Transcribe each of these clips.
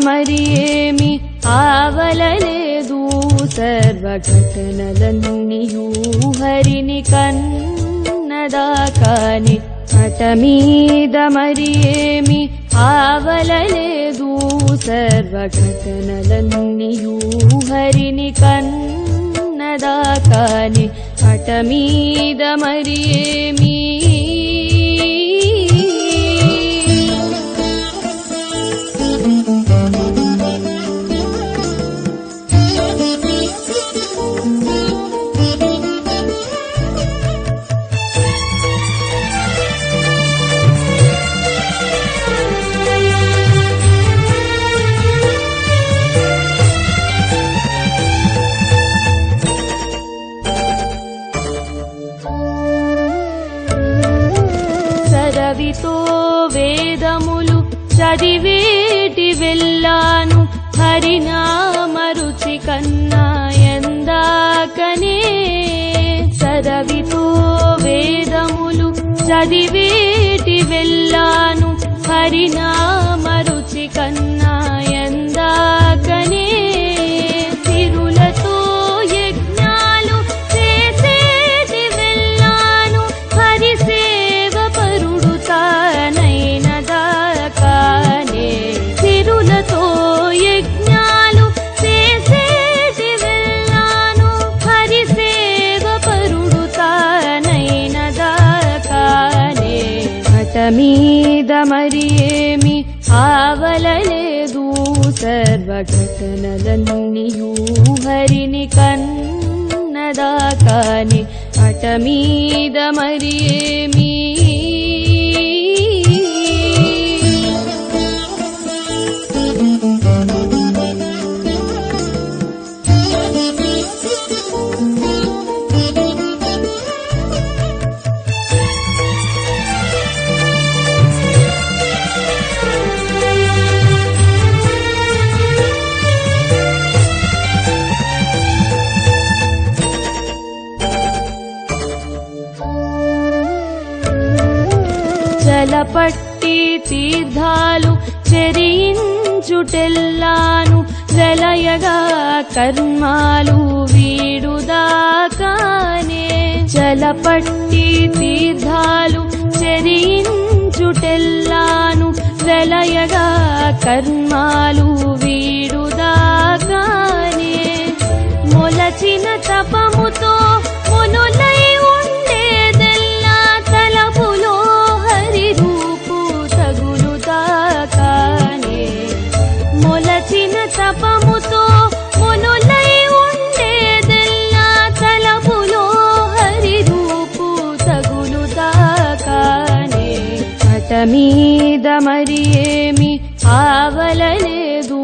మరి ఏమి ఆవలలేదు సర్వఘటనలన్నీయూ హరిని కన్నదా కాని పట మీద మరి ఏమి ఆవలలేదు సర్వఘటనలన్నీయూ హరిని కన్నదా కాని పట చదవితో వేదములు చదివేటి వెళ్ళాను. హరినామరుచి కన్నా ఎందాకనే చదవితో వేదములు చదివేటి వెళ్ళాను. హరినామరుచి కన్నా मरिेमि आवलने दू सर्वकटनदूरिणि कन्नदकानि अटमीद मरिे హఠ జలపట్టి తీర్థాలు చెరించుటెల్లాను ప్రళయగా కర్మాలు వీడుదాకానే. జలపట్టి తీర్థాలు చెరించుటెల్లాను ప్రళయగా కర్మాలు మీద మరి ఏమి ఆవలలేదు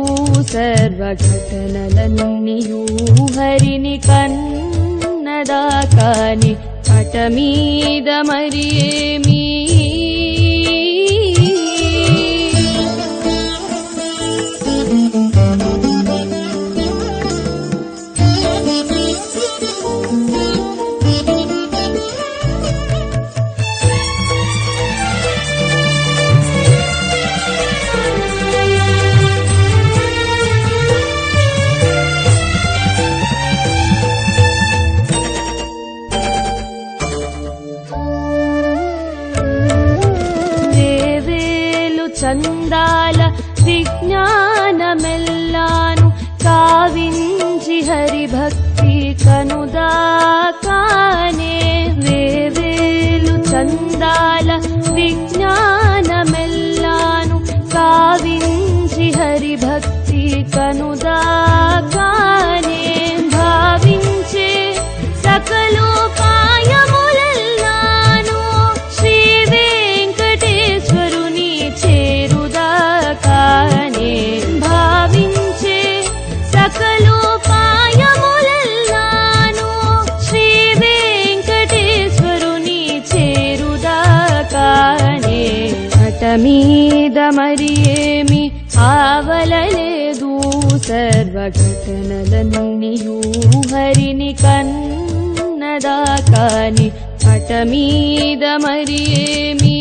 సర్వఘటనలన్నీయూ హరిని కన్నదా కాని పట మీద మరి ఏమీ चन्दाल विज्ञान मेल्लानु कावि हरिभक्ति कनुदाकाने वे वेलु चन्दाल विज्ञान मेल्लानु कावि मीद मरिेमि आवलने दू सर्वकटनदूहरिणि कन्नदकानि अटमीद मरिेमि